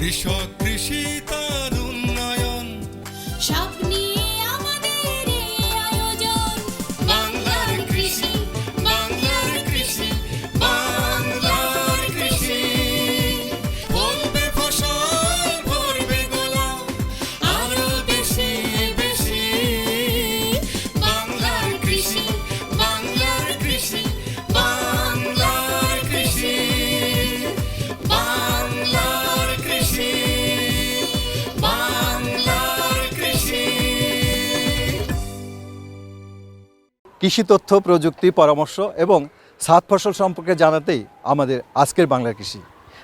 কৃষক কৃষি তার কৃষি তথ্য, প্রযুক্তি, পরামর্শ এবং সাত ফসল সম্পর্কে জানাতেই আমাদের আজকের বাংলার কৃষি।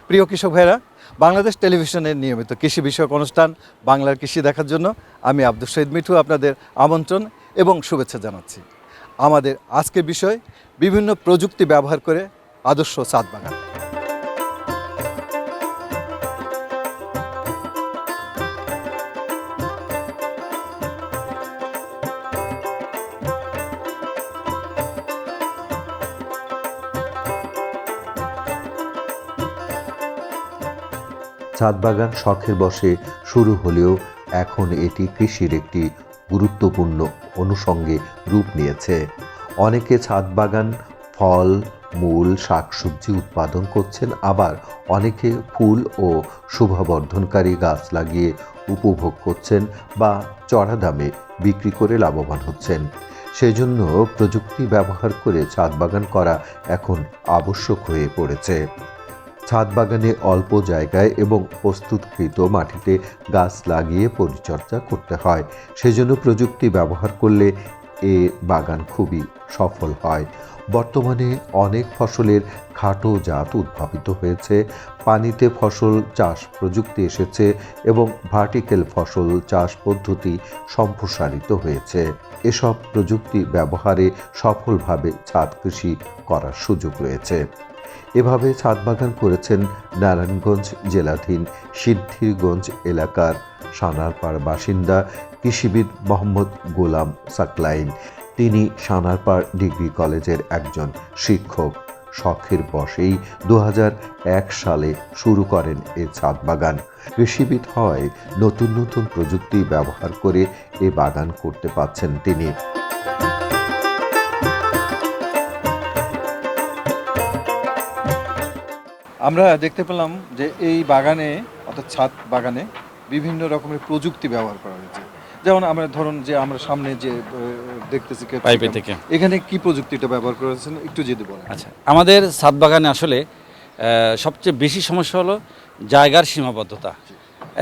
প্রিয় কৃষক ভাইরা বাংলাদেশ টেলিভিশনের নিয়মিত কৃষি বিষয়ক অনুষ্ঠান বাংলার কৃষি দেখার জন্য আমি আব্দুল শহীদ মিঠু আপনাদের আমন্ত্রণ এবং শুভেচ্ছা জানাচ্ছি। আমাদের আজকের বিষয়, বিভিন্ন প্রযুক্তি ব্যবহার করে আদর্শ সাত বাগান। ছাদ বাগান শখের বসে শুরু হলেও এখন এটি কৃষির একটি গুরুত্বপূর্ণ অনুষঙ্গে রূপ নিয়েছে। অনেকে ছাদ বাগান ফল, মূল, শাকসবজি উৎপাদন করছেন, আবার অনেকে ফুল ও শোভাবর্ধনকারী গাছ লাগিয়ে উপভোগ করছেন বা চড়া দামে বিক্রি করে লাভবান হচ্ছেন। সেজন্য প্রযুক্তি ব্যবহার করে ছাদ বাগান করা এখন আবশ্যক হয়ে পড়েছে। ছাদ বাগানে অল্প জায়গায় এবং প্রস্তুতকৃত মাটিতে গাছ লাগিয়ে পরিচর্যা করতে হয়। সেজন্য প্রযুক্তি ব্যবহার করলে এ বাগান খুবই সফল হয়। বর্তমানে অনেক ফসলের খাটো জাত উদ্ভাবিত হয়েছে। পানিতে ফসল চাষ প্রযুক্তি এসেছে এবং ভার্টিক্যাল ফসল চাষ পদ্ধতি সম্প্রসারিত হয়েছে। এসব প্রযুক্তি ব্যবহারে সফলভাবে ছাদ কৃষি করার সুযোগ রয়েছে। এভাবে ছাদ বাগান করেছেন নারায়ণগঞ্জ জেলাধীন সিদ্ধিরগঞ্জ এলাকার সানারপাড় বাসিন্দা কৃষিবিদ মোহাম্মদ গোলাম সাকলাইন। তিনি সানারপাড় ডিগ্রি কলেজের একজন শিক্ষক। শখের বসেই দু হাজার এক সালে শুরু করেন এ ছাদ বাগান কৃষিবিদ হয় নতুন নতুন প্রযুক্তি ব্যবহার করে এ বাগান করতে পারছেন তিনি। আমরা দেখতে পেলাম যে এই বাগানে অর্থাৎ ছাদ বাগানে বিভিন্ন রকমের প্রযুক্তি ব্যবহার করা হয়েছে। যেমন আমরা ধরুন যে আমরা সামনে যে দেখতেছি পাইপে থেকে। এখানে কি প্রযুক্তিটা ব্যবহার করেছেন একটু যদি বলেন। আচ্ছা আমাদের ছাদ বাগানে আসলে সবচেয়ে বেশি সমস্যা হলো জায়গার সীমাবদ্ধতা।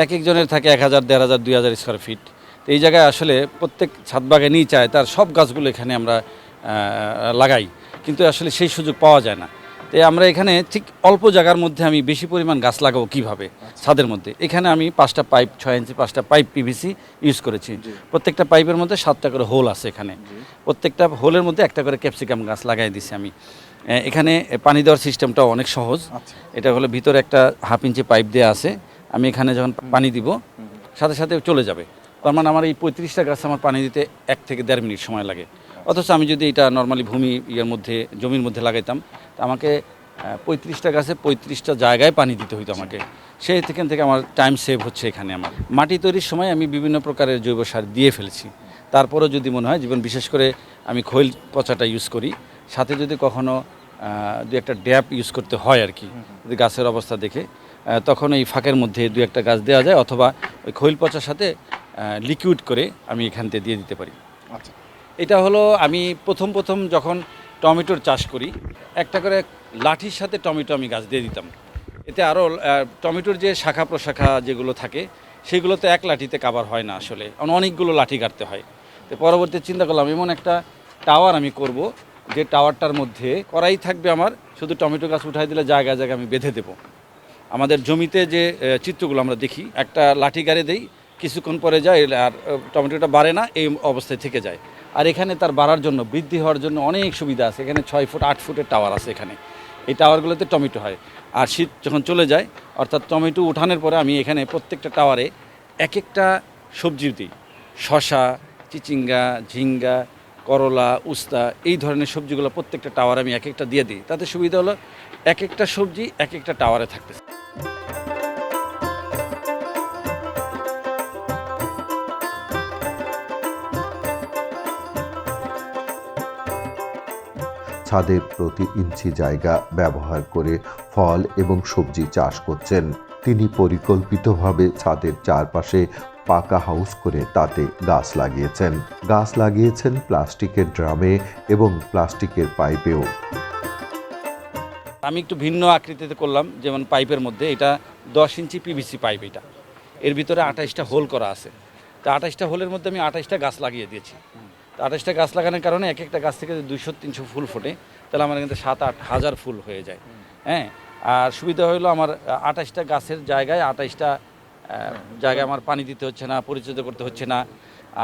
এক একজনের থাকে এক হাজার দেড় হাজার দুই হাজার স্কোয়ার ফিট তো এই জায়গায় আসলে প্রত্যেক ছাদ বাগানেই চায় তার সব গাছগুলো এখানে আমরা লাগাই। কিন্তু আসলে সেই সুযোগ পাওয়া যায় না। তো আমরা এখানে ঠিক অল্প জায়গার মধ্যে আমি বেশি পরিমাণ গাছ লাগাবো কীভাবে? ছাদের মধ্যে। এখানে আমি পাঁচটা পাইপ ছয় ইঞ্চি পাঁচটা পাইপ পিভিসি ইউজ করেছি। প্রত্যেকটা পাইপের মধ্যে সাতটা করে হোল আছে এখানে। প্রত্যেকটা হোলের মধ্যে একটা করে ক্যাপসিকাম গাছ লাগাই দিছি আমি। এখানে পানি দেওয়ার সিস্টেমটাও অনেক সহজ। আচ্ছা। এটা হলো ভিতরে একটা হাফ ইঞ্চি পাইপ দেওয়া আছে। আমি এখানে যখন পানি দিব সাথে সাথে চলে যাবে। তার মানে আমার এই পঁয়ত্রিশটা গাছ আমার পানি দিতে এক থেকে দেড় মিনিট সময় লাগে। অথচ আমি যদি এটা নর্মালি ভূমি ইয়ের মধ্যে, জমির মধ্যে লাগাইতাম আমাকে পঁয়ত্রিশটা গাছে পঁয়ত্রিশটা জায়গায় পানি দিতে হইতো আমাকে। সেই থেকে থেকে আমার টাইম সেভ হচ্ছে এখানে আমার। মাটি তৈরির সময় আমি বিভিন্ন প্রকারের জৈব সার দিয়ে ফেলেছি। তারপরেও যদি মনে হয়, জীবন বিশেষ করে আমি খৈল পচাটা ইউজ করি, সাথে যদি কখনো দু একটা ড্যাপ ইউজ করতে হয় আর কি, যদি গাছের অবস্থা দেখে তখন এই ফাঁকের মধ্যে দু একটা গাছ দেওয়া যায়, অথবা ওই খৈল পচার সাথে লিকুইড করে আমি এখান থেকে দিয়ে দিতে পারি। আচ্ছা। এটা হলো আমি প্রথম প্রথম যখন টমেটোর চাষ করি, একটা করে লাঠির সাথে টমেটো আমি গাছ দিয়ে দিতাম। এতে আরও টমেটোর যে শাখা প্রশাখা যেগুলো থাকে সেগুলো তো এক লাঠিতে কাবার হয় না আসলে। অনেকগুলো লাঠি কাটতে হয়। তো পরবর্তী চিন্তা করলাম, এমন একটা টাওয়ার আমি করব, যে টাওয়ারটার মধ্যে করাই থাকবে আমার, শুধু টমেটো গাছ উঠাই দিলে জায়গায় জায়গায় আমি বেঁধে দেবো। আমাদের জমিতে যে চিত্রগুলো আমরা দেখি, একটা লাঠি গাড়ে দেই, কিছুক্ষণ পরে যায়, আর টমেটোটা বাড়ে না, এই অবস্থায় থেকে যায়। আর এখানে তার বাড়ার জন্য, বৃদ্ধি হওয়ার জন্য অনেক সুবিধা আছে। এখানে ছয় ফুট, আট ফুটের টাওয়ার আছে এখানে। এই টাওয়ারগুলোতে টমেটো হয়। আর শীত যখন চলে যায়, অর্থাৎ টমেটো উঠানোর পরে আমি এখানে প্রত্যেকটা টাওয়ারে এক একটা সবজি দিই। শশা চিচিঙ্গা, ঝিঙ্গা, করলা, উস্তা, এই ধরনের সবজিগুলো প্রত্যেকটা টাওয়ারে আমি এক একটা দিয়ে দিই। তাতে সুবিধা হলো এক একটা সবজি এক একটা টাওয়ারে থাকতেছে। ছাদের প্রতি ইঞ্চি জায়গা ব্যবহার করে ফল এবং সবজি চাষ করছেন। তিনি পরিকল্পিতভাবে ছাদের চারপাশে পাকা হাউস করে তাতে গাছ লাগিয়েছেন। গাছ লাগিয়েছেন প্লাস্টিকের ড্রামে এবং প্লাস্টিকের পাইপেও। আমি একটু ভিন্ন আকৃতিতে করলাম, যেমন পাইপের মধ্যে। এটা দশ ইঞ্চি পিভিসি পাইপ এটা। এর ভিতরে আঠাইশটা হোল করা আছে। তা আঠাইশটা হোলের মধ্যে আমি আঠাইশটা গাছ লাগিয়ে দিয়েছি। তো আঠাইশটা গাছ লাগানোর কারণে এক একটা গাছ থেকে দুইশো, তিনশো ফুল ফোটে, তাহলে আমার কিন্তু সাত, আট হাজার ফুল হয়ে যায়। হ্যাঁ? আর সুবিধা হলো আমার আঠাইশটা গাছের জায়গায় আঠাইশটা জায়গায় আমার পানি দিতে হচ্ছে না, পরিচর্যা করতে হচ্ছে না।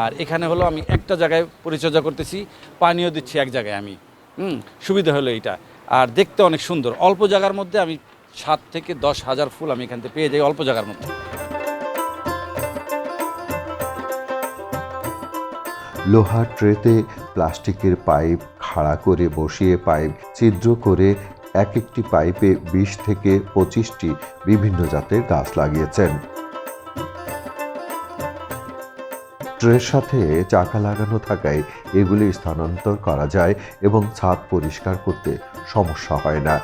আর এখানে হলো আমি একটা জায়গায় পরিচর্যা করতেছি, পানিও দিচ্ছি এক জায়গায় আমি। হুম? সুবিধা হলো এইটা। আর দেখতে অনেক সুন্দর। অল্প জায়গার মধ্যে আমি সাত থেকে দশ হাজার ফুল আমি এখান থেকে পেয়ে যাই অল্প জায়গার মধ্যে। লোহার ট্রেতে প্লাস্টিকের পাইপ খাড়া করে বসিয়ে পাইপ ছিদ্র করে এক একটি পাইপে বিশ থেকে পঁচিশটি বিভিন্ন জাতের গাছ লাগিয়েছেন। ট্রের সাথে চাকা লাগানো থাকায় এগুলি স্থানান্তর করা যায় এবং ছাদ পরিষ্কার করতে সমস্যা হয় না।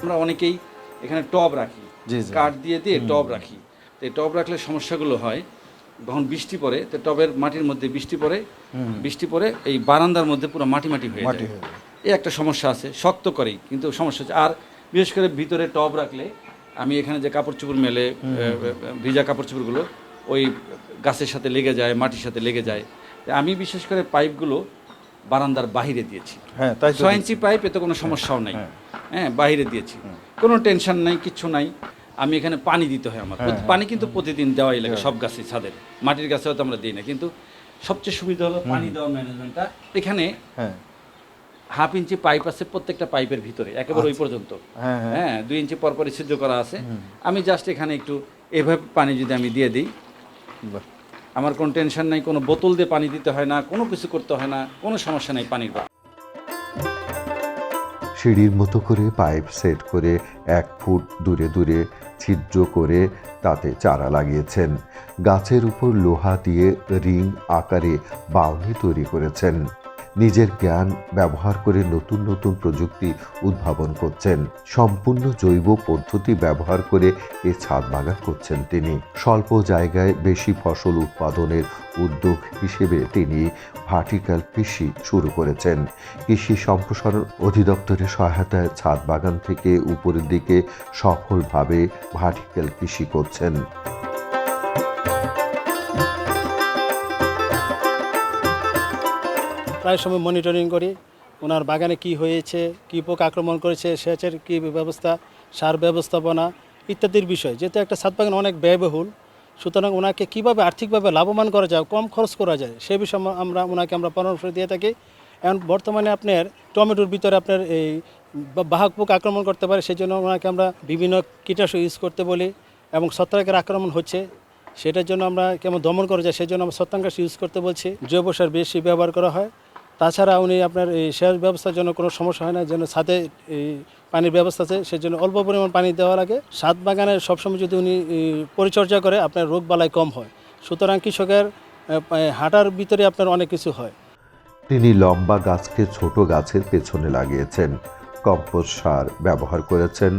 আমরা অনেকেই এখানে টব রাখি। কাঠ দিয়ে দিয়ে টব রাখি। তো এই টব রাখলে সমস্যাগুলো হয় যখন বৃষ্টি পড়ে তো টবের মাটির মধ্যে বৃষ্টি পড়ে বৃষ্টি পড়ে এই বারান্দার মধ্যে পুরো মাটি মাটি হয়ে যায়। এই একটা সমস্যা আছে শক্ত করেই কিন্তু সমস্যা আছে আর বিশেষ করে ভিতরে টব রাখলে আমি এখানে যে কাপড় চোপড় মেলে ভিজা কাপড় চোপড়গুলো ওই গাছের সাথে লেগে যায় মাটির সাথে লেগে যায়। আমি বিশেষ করে পাইপগুলো বারান্দার বাহিরে দিয়েছি। হ্যাঁ তাই ছয় ইঞ্চি পাইপ এতে কোনো সমস্যাও নাই। হ্যাঁ। বাইরে দিয়েছি। কোনো টেনশন নাই কিচ্ছু নাই। আমি এখানে পানি দিতে হয় আমার। পানি কিন্তু প্রতিদিন দেওয়াই লাগে সব গাছে ছাদের। মাটির গাছে হয়তো আমরা দিই না কিন্তু সবচেয়ে সুবিধা হলো পানি দেওয়ার ম্যানেজমেন্টটা। এখানে হ্যাঁ। হাফ ইঞ্চি পাইপ আছে প্রত্যেকটা পাইপের ভিতরে একেবারে ওই পর্যন্ত। হ্যাঁ, হ্যাঁ। হ্যাঁ দুই ইঞ্চি পর পরই ছিদ্র করা আছে। আমি জাস্ট এখানে একটু এভাবে পানি যদি আমি দিয়ে দিই। আমার কোনো টেনশন নাই, কোনো বোতল দিয়ে পানি দিতে হয় না, কোনো কিছু করতে হয় না, কোনো সমস্যা নেই পানির সিঁড়ির মতো করে পাইপ সেট করে এক ফুট দূরে দূরে ছিদ্র করে তাতে চারা লাগিয়েছেন। গাছের উপর লোহা দিয়ে রিং আকারে বাউনি তৈরি করেছেন। নিজের জ্ঞান ব্যবহার করে নতুন নতুন প্রযুক্তি উদ্ভাবন করছেন। সম্পূর্ণ জৈব পদ্ধতি ব্যবহার করে এ ছাদ বাগান করছেন তিনি। স্বল্প জায়গায় বেশি ফসল উৎপাদনের উদ্যোগ হিসেবে তিনি ভার্টিক্যাল কৃষি শুরু করেছেন। কৃষি সম্প্রসারণ অধিদপ্তরের সহায়তায় ছাদ বাগান থেকে উপরের দিকে সফলভাবে ভার্টিক্যাল কৃষি করছেন। প্রায় সময় মনিটরিং করি, ওনার বাগানে কি হয়েছে, কি পোকা আক্রমণ করেছে, সেচের কি ব্যবস্থা, সার ব্যবস্থাপনা ইত্যাদির বিষয়। যেহেতু একটা ছাদ বাগান অনেক ব্যয়বহুল, সুতরাং ওনাকে কীভাবে আর্থিকভাবে লাভবান করা যায়, কম খরচ করা যায়, সে বিষয়ে আমরা- ওনাকে আমরা পরামর্শ দিয়ে থাকি। এখন বর্তমানে আপনার টমেটোর ভিতরে আপনার এই বাহক পোক আক্রমণ করতে পারে সেই জন্য ওনাকে আমরা বিভিন্ন কীটনাশক ইউজ করতে বলি এবং ছত্রাকের আক্রমণ হচ্ছে, সেটার জন্য আমরা কেমন দমন করা যায় সেই জন্য আমরা ছত্রাঙ্গাস ইউজ করতে বলছি। জৈব সার বেশি ব্যবহার করা হয়। তাছাড়া উনি আপনার এই সেচ ব্যবস্থার জন্য কোনো সমস্যা হয় না, যেন ছাদে এই পানির ব্যবস্থা আছে, সেজন্য অল্প পরিমাণ পানি দেওয়া লাগে। ছাদ বাগানের সবসময় যদি উনি পরিচর্যা করে, আপনার রোগ বালাই কম হয়। সুতরাং কৃষকের হাঁটার ভিতরে আপনার অনেক কিছু হয়। তিনি লম্বা গাছকে ছোট গাছের পেছনে লাগিয়েছেন। কম্পোস্ট সার ব্যবহার করেছেন।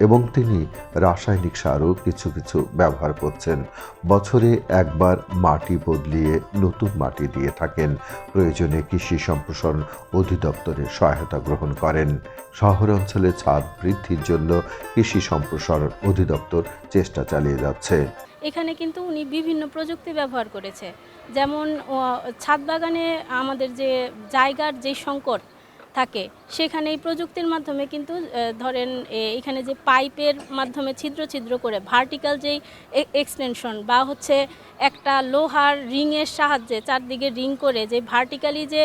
এবং তিনি রাসায়নিক সারও কিছু কিছু ব্যবহার করছেন। বছরে একবার মাটি বদলিয়ে নতুন মাটি দিয়ে থাকেন। প্রয়োজনে কৃষি সম্প্রসারণ অধিদপ্তরের সহায়তা গ্রহণ করেন। শহর অঞ্চলে ছাদ বৃদ্ধির জন্য কৃষি সম্প্রসারণ অধিদপ্তর চেষ্টা চালিয়ে যাচ্ছে। এখানে কিন্তু উনি বিভিন্ন প্রযুক্তি ব্যবহার করেছে। যেমন ছাদ বাগানে আমাদের যে জায়গার যে সংকট থাকে সেখানে এই প্রযুক্তির মাধ্যমে কিন্তু ধরেন এখানে যে পাইপের মাধ্যমে ছিদ্র ছিদ্র করে ভার্টিক্যাল যেই এক্সটেনশন বা হচ্ছে একটা লোহার রিংয়ের সাহায্যে চারদিকে রিং করে যে ভার্টিক্যালি যে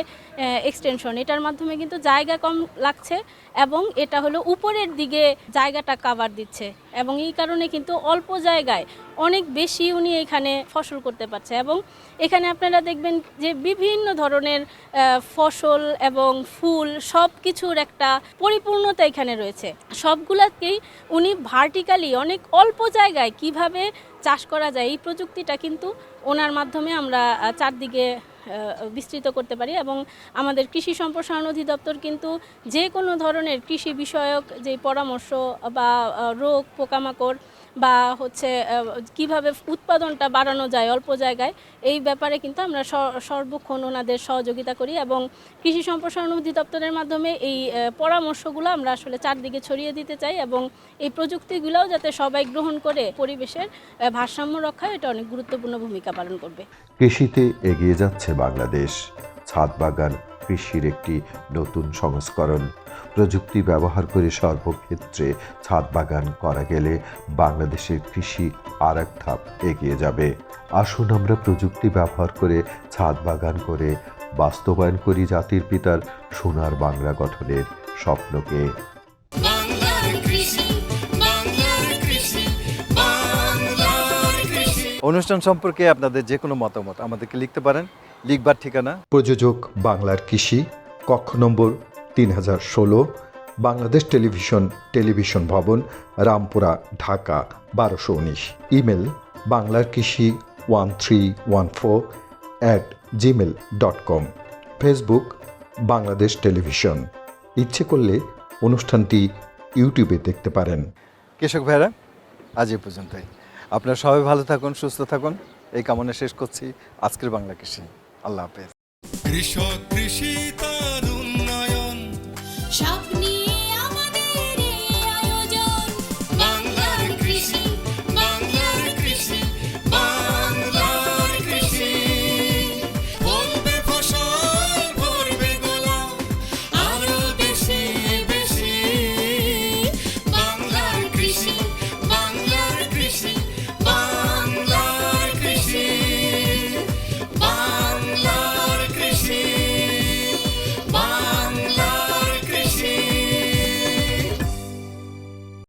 এক্সটেনশন এটার মাধ্যমে কিন্তু জায়গা কম লাগছে এবং এটা হলো উপরের দিকে জায়গাটা কাভার দিচ্ছে এবং এই কারণে কিন্তু অল্প জায়গায় অনেক বেশি উনি এখানে ফসল করতে পারছে এবং এখানে আপনারা দেখবেন যে বিভিন্ন ধরনের ফসল এবং ফুল সব কিছু কিছুর একটা পরিপূর্ণতা এখানে রয়েছে। সবগুলাকেই উনি ভার্টিক্যালি অনেক অল্প জায়গায় কীভাবে চাষ করা যায়, এই প্রযুক্তিটা কিন্তু ওনার মাধ্যমে আমরা চারদিকে বিস্তৃত করতে পারি এবং আমাদের কৃষি সম্প্রসারণ অধিদপ্তর কিন্তু যে কোনো ধরনের কৃষি বিষয়ক যে পরামর্শ বা রোগ, পোকামাকড় বা হচ্ছে কীভাবে উৎপাদনটা বাড়ানো যায় অল্প জায়গায়, এই ব্যাপারে কিন্তু আমরা সর্বক্ষণ ওনাদের সহযোগিতা করি এবং কৃষি সম্প্রসারণ অধিদপ্তরের মাধ্যমে এই পরামর্শগুলো আমরা আসলে চারদিকে ছড়িয়ে দিতে চাই এবং এই প্রযুক্তিগুলোও যাতে সবাই গ্রহণ করে, পরিবেশের ভারসাম্য রক্ষায় এটা অনেক গুরুত্বপূর্ণ ভূমিকা পালন করবে। কৃষিতে এগিয়ে যাচ্ছে বাংলাদেশ। ছাদ বাগান কৃষির একটি নতুন সংস্করণ। প্রযুক্তি ব্যবহার করে সর্বক্ষেত্রে ছাদ বাগান করা গেলে বাংলাদেশের কৃষি আর এক ধাপ এগিয়ে যাবে। আসুন আমরা প্রযুক্তি ব্যবহার করে ছাদ বাগান করে বাস্তবায়ন করি জাতির পিতার সোনার বাংলা গঠনের স্বপ্নকে। বাংলার কৃষি বাংলার কৃষি বাংলার কৃষি। অনুষ্ঠান সম্পর্কে আপনাদের যে কোনো মতামত আমাদেরকে লিখতে পারেন। লিখবার ঠিকানা? প্রযোজক বাংলার কৃষি কক্ষ নম্বর তিন হাজার ষোলো বাংলাদেশ টেলিভিশন টেলিভিশন ভবন রামপুরা ঢাকা বারোশো উনিশ। ইমেল বাংলার কৃষি one three one four at Gmail dot com. Facebook Bangladesh television. ইচ্ছে করলে অনুষ্ঠানটি ইউটিউবে দেখতে পারেন। কৃষক ভাইরা আজ এ পর্যন্তই। আপনারা সবাই ভালো থাকুন সুস্থ থাকুন। এই কামনা শেষ করছি আজকের বাংলা কৃষি। আল্লাহ হাফেজ। কৃষক কৃষি তার